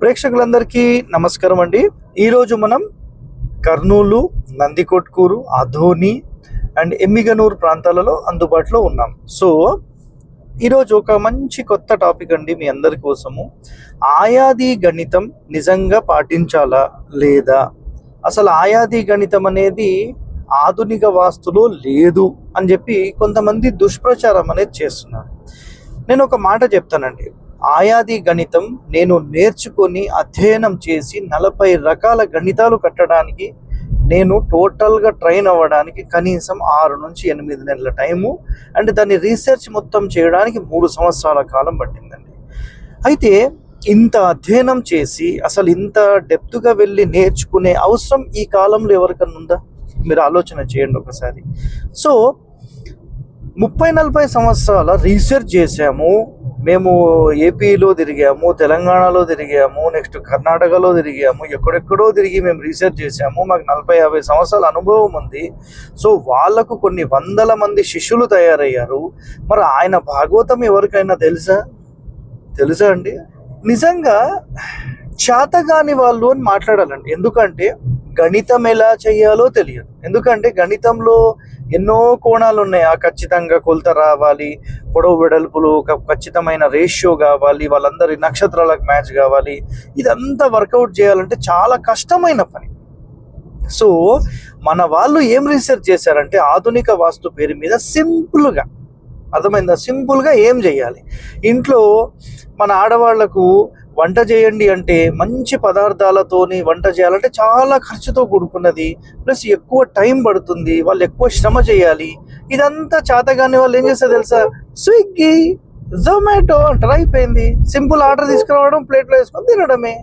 ప్రేక్షకులందరికీ నమస్కారం అండి. ఈరోజు మనం కర్నూలు నందికొట్కూరు అధోని అండ్ ఎమ్మిగనూరు ప్రాంతాలలో అందుబాటులో ఉన్నాం. సో ఈరోజు ఒక మంచి కొత్త టాపిక్ అండి మీ అందరి కోసము. ఆయాది గణితం నిజంగా పాటించాలా లేదా? అసలు ఆయాది గణితం అనేది ఆధునిక వాస్తులో లేదు అని చెప్పి కొంతమంది దుష్ప్రచారం అనేది చేస్తున్నారు. నేను ఒక మాట చెప్తానండి. ఆయాది గణితం నేను నేర్చుకొని అధ్యయనం చేసి నలభై రకాల గణితాలు కట్టడానికి నేను టోటల్గా ట్రైన్ అవ్వడానికి కనీసం ఆరు నుంచి ఎనిమిది నెలల టైము అండ్ దాన్ని రీసెర్చ్ మొత్తం చేయడానికి మూడు సంవత్సరాల కాలం పట్టిందండి. అయితే ఇంత అధ్యయనం చేసి అసలు ఇంత డెప్త్గా వెళ్ళి నేర్చుకునే అవసరం ఈ కాలంలో ఎవరికన్నా ఉందా? మీరు ఆలోచన చేయండి ఒకసారి. సో ముప్పై నలభై సంవత్సరాల రీసెర్చ్ చేసాము మేము ఏపీలో తిరిగాము తెలంగాణలో తిరిగాము నెక్స్ట్ కర్ణాటకలో తిరిగాము ఎక్కడెక్కడో తిరిగి మేము రీసెర్చ్ చేసాము మాకు నలభై యాభై సంవత్సరాల అనుభవం ఉంది. సో వాళ్ళకు కొన్ని వందల మంది శిష్యులు తయారయ్యారు. మరి ఆయన భాగవతం ఎవరికైనా తెలుసా? తెలుసా అండి? నిజంగా చేతగాని వాళ్ళు అని మాట్లాడాలండి. ఎందుకంటే గణితం ఎలా చేయాలో తెలియదు. ఎందుకంటే గణితంలో ఎన్నో కోణాలు ఉన్నాయి. ఆ ఖచ్చితంగా కొలత రావాలి పొడవు వెడల్పులు ఒక ఖచ్చితమైన రేషియో కావాలి వాళ్ళందరి నక్షత్రాలకు మ్యాచ్ కావాలి. ఇదంతా వర్కౌట్ చేయాలంటే చాలా కష్టమైన పని. సో మన వాళ్ళు ఏం రీసెర్చ్ చేశారంటే ఆధునిక వాస్తు పేరు మీద సింపుల్గా అర్థమైందా? సింపుల్గా ఏం చేయాలి? ఇంట్లో మన ఆడవాళ్ళకు వంట చేయండి అంటే మంచి పదార్థాలతోని వంట చేయాలంటే చాలా ఖర్చుతో కూడుకున్నది. ప్లస్ ఎక్కువ టైం పడుతుంది. వాళ్ళు ఎక్కువ శ్రమ చేయాలి. ఇదంతా చేతగానే వాళ్ళు ఏం చేస్తారు తెలుసా? స్విగ్గీ జొమాటో అంటారు. అయిపోయింది. సింపుల్ ఆర్డర్ తీసుకురావడం ప్లేట్లో వేసుకొని తినడమే.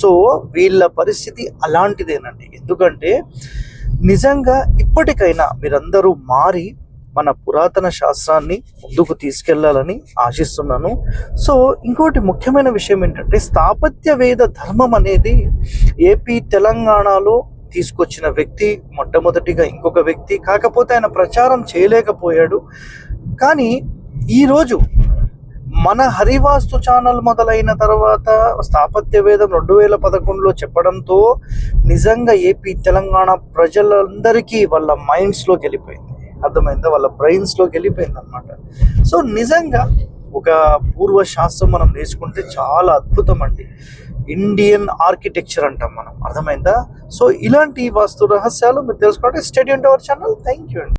సో వీళ్ళ పరిస్థితి అలాంటిదేనండి. ఎందుకంటే నిజంగా ఇప్పటికైనా మీరందరూ మారి మన పురాతన శాస్త్రాన్ని ముందుకు తీసుకెళ్ళాలని ఆశిస్తున్నాను. సో ఇంకోటి ముఖ్యమైన విషయం ఏంటంటే స్థాపత్య వేద ధర్మం అనేది ఏపీ తెలంగాణలో తీసుకొచ్చిన వ్యక్తి మొట్టమొదటిగా ఇంకొక వ్యక్తి కాకపోతే ఆయన ప్రచారం చేయలేకపోయాడు. కానీ ఈరోజు మన హరివాస్తు ఛానల్ మొదలైన తర్వాత స్థాపత్య వేదం రెండు వేల పదకొండులో చెప్పడంతో నిజంగా ఏపీ తెలంగాణ ప్రజలందరికీ వాళ్ళ మైండ్స్లోకి వెళ్ళిపోయింది. అర్థమైందా? వాళ్ళ బ్రెయిన్స్లోకి వెళ్ళిపోయింది అనమాట సో నిజంగా ఒక పూర్వ శాస్త్రం మనం నేర్చుకుంటే చాలా అద్భుతం అండి. ఇండియన్ ఆర్కిటెక్చర్ అంటాం మనం. అర్థమైందా? సో ఇలాంటి వాస్తు రహస్యాలు మీరు తెలుసుకోవడానికి study our channel thank you అండి.